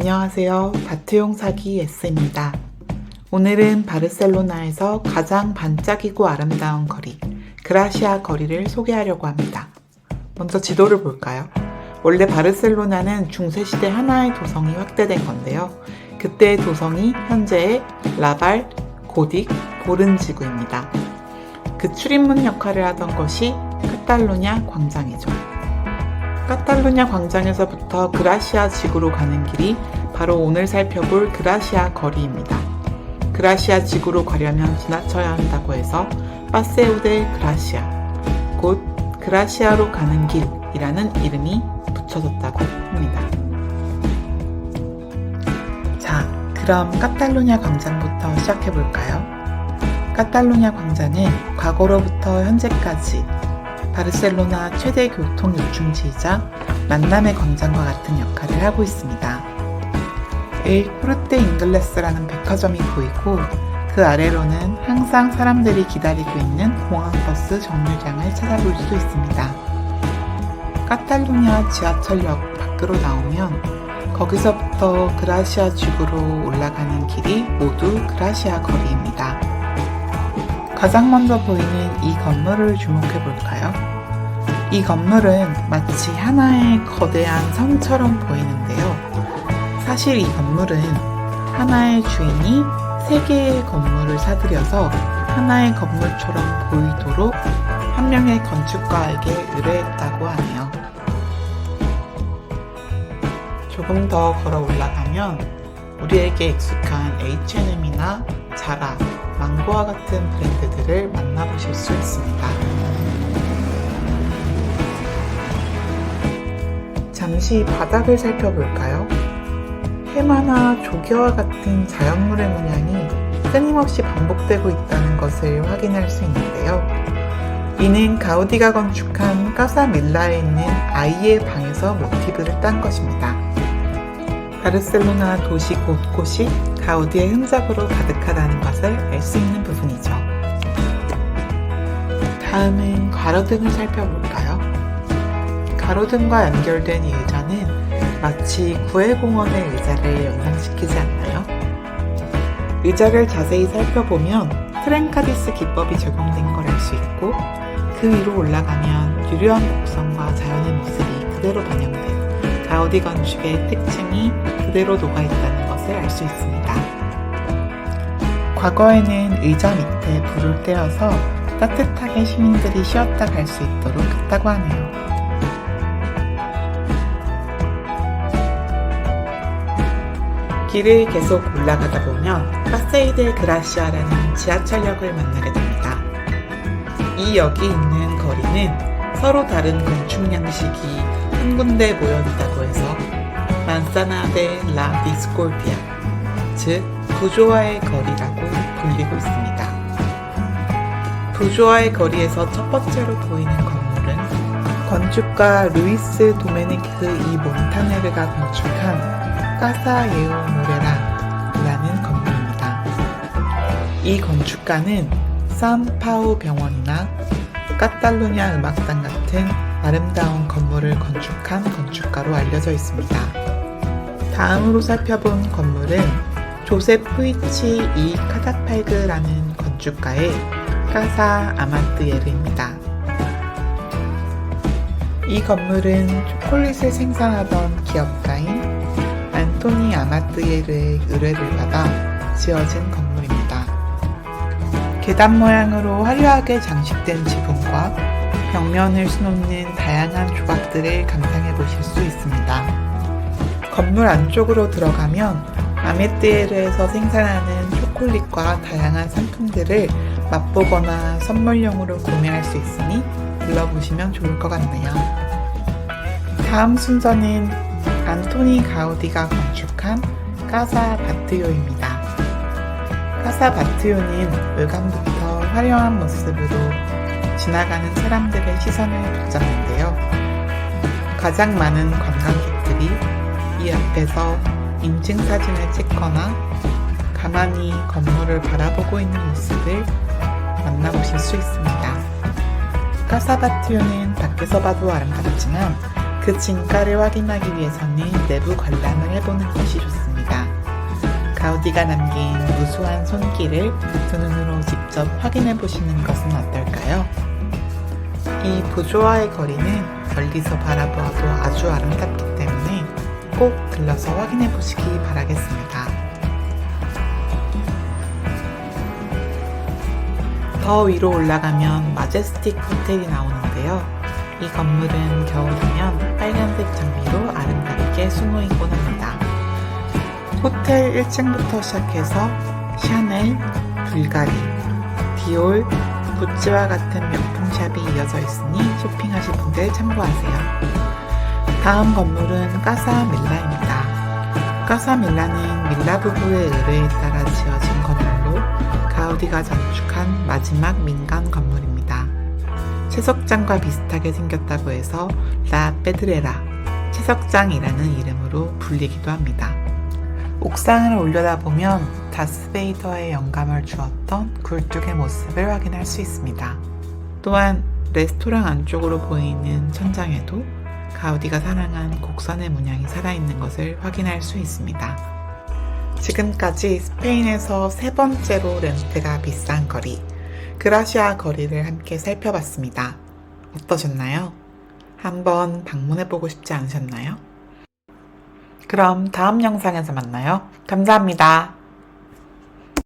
안녕하세요. 다트용 사기 S입니다. 오늘은 바르셀로나에서 가장 반짝이고 아름다운 거리, 그라시아 거리를 소개하려고 합니다. 먼저 지도를 볼까요? 원래 바르셀로나는 중세시대 하나의 도성이 확대된 건데요. 그때의 도성이 현재의 라발, 고딕, 보른 지구입니다. 그 출입문 역할을 하던 것이 카탈루냐 광장이죠. 카탈루냐 광장에서부터 그라시아 지구로 가는 길이 바로 오늘 살펴볼 그라시아 거리입니다. 그라시아 지구로 가려면 지나쳐야 한다고 해서 파세우데 그라시아, 곧 그라시아로 가는 길이라는 이름이 붙여졌다고 합니다. 자, 그럼 카탈루냐 광장부터 시작해 볼까요? 카탈루냐 광장은 과거로부터 현재까지 바르셀로나 최대 교통 요충지이자 만남의 광장과 같은 역할을 하고 있습니다. 일 코르테 잉글레스라는 백화점이 보이고 그 아래로는 항상 사람들이 기다리고 있는 공항버스 정류장을 찾아볼 수 있습니다. 카탈루냐 지하철역 밖으로 나오면 거기서부터 그라시아 지구로 올라가는 길이 모두 그라시아 거리입니다. 가장 먼저 보이는 이 건물을 주목해 볼까요? 이 건물은 마치 하나의 거대한 성처럼 보이는데요. 사실 이 건물은 하나의 주인이 세 개의 건물을 사들여서 하나의 건물처럼 보이도록 한 명의 건축가에게 의뢰했다고 하네요. 조금 더 걸어 올라가면 우리에게 익숙한 H&M이나 자라, 망고와 같은 브랜드들을 만나보실 수 있습니다. 잠시 바닥을 살펴볼까요? 해마나 조개와 같은 자연물의 문양이 끊임없이 반복되고 있다는 것을 확인할 수 있는데요. 이는 가우디가 건축한 까사밀라에 있는 아이의 방에서 모티브를 딴 것입니다. 바르셀로나 도시 곳곳이 가우디의 흔적으로 가득하다는 것을 알 수 있는 부분이죠. 다음은 가로등을 살펴볼까요? 가로등과 연결된 이 의자는 마치 구해공원의 의자를 연상시키지 않나요? 의자를 자세히 살펴보면 트렌카디스 기법이 적용된 걸 알 수 있고 그 위로 올라가면 유려한 곡선과 자연의 모습이 그대로 반영된 가우디 건축의 특징이 그대로 녹아있다는 것을 알 수 있습니다. 과거에는 의자 밑에 불을 떼어서 따뜻하게 시민들이 쉬었다 갈 수 있도록 했다고 하네요. 길을 계속 올라가다 보면 파세이데 그라시아라는 지하철역을 만나게 됩니다. 이 역이 있는 거리는 서로 다른 건축 양식이 한 군데 모여 있다고 해서 만사나 데 라 디스콜피아, 즉 부조화의 거리라고 불리고 있습니다. 부조화의 거리에서 첫 번째로 보이는 건물은 건축가 루이스 도메니크 이 몬타네르가 건축한 까사 예오 모레라라는 건물입니다. 이 건축가는 산파우 병원이나 카탈루냐 음악당 같은 아름다운 건물을 건축한 건축가로 알려져 있습니다. 다음으로 살펴본 건물은 조셉 푸이치 이 카타팔그라는 건축가의 까사 아마트예르입니다. 이 건물은 초콜릿을 생산하던 기업가인 안토니 아마트예르의 의뢰를 받아 지어진 건물입니다. 계단 모양으로 화려하게 장식된 지붕과 벽면을 수놓는 다양한 조각들을 감상해 보실 수 있습니다. 건물 안쪽으로 들어가면 아메트예르에서 생산하는 초콜릿과 다양한 상품들을 맛보거나 선물용으로 구매할 수 있으니 들러보시면 좋을 것 같네요. 다음 순서는 안토니 가우디가 건축한 까사 바트요입니다. 까사 바트요는 외관부터 화려한 모습으로 지나가는 사람들의 시선을 붙잡는데요. 가장 많은 관광객들이 이 앞에서 인증 사진을 찍거나 가만히 건물을 바라보고 있는 모습을 만나보실 수 있습니다. 까사바티오는 밖에서 봐도 아름답지만 그 진가를 확인하기 위해서는 내부 관람을 해보는 것이 좋습니다. 가우디가 남긴 무수한 손길을 두 눈으로 직접 확인해 보시는 것은 어떨까요? 이 부조화의 거리는 멀리서 바라보아도 아주 아름답기 때문에 꼭 들러서 확인해 보시기 바라겠습니다. 더 위로 올라가면 마제스틱 호텔이 나오는데요. 이 건물은 겨울이면 빨간색 장미로 아름답게 숨어 있곤 합니다. 호텔 1층부터 시작해서 샤넬, 불가리, 디올, 구찌와 같은 명품 샵이 이어져 있으니 쇼핑하실 분들 참고하세요. 다음 건물은 까사 밀라입니다. 까사 밀라는 밀라 부부의 의뢰에 따라 지어진 건물로 가우디가 건축한 마지막 민간 건물입니다. 채석장과 비슷하게 생겼다고 해서 라 페드레라, 채석장이라는 이름으로 불리기도 합니다. 옥상을 올려다보면 다스베이더의 영감을 주었던 굴뚝의 모습을 확인할 수 있습니다. 또한 레스토랑 안쪽으로 보이는 천장에도 가우디가 사랑한 곡선의 문양이 살아있는 것을 확인할 수 있습니다. 지금까지 스페인에서 세 번째로 렌트가 비싼 거리, 그라시아 거리를 함께 살펴봤습니다. 어떠셨나요? 한번 방문해보고 싶지 않으셨나요? 그럼 다음 영상에서 만나요. 감사합니다.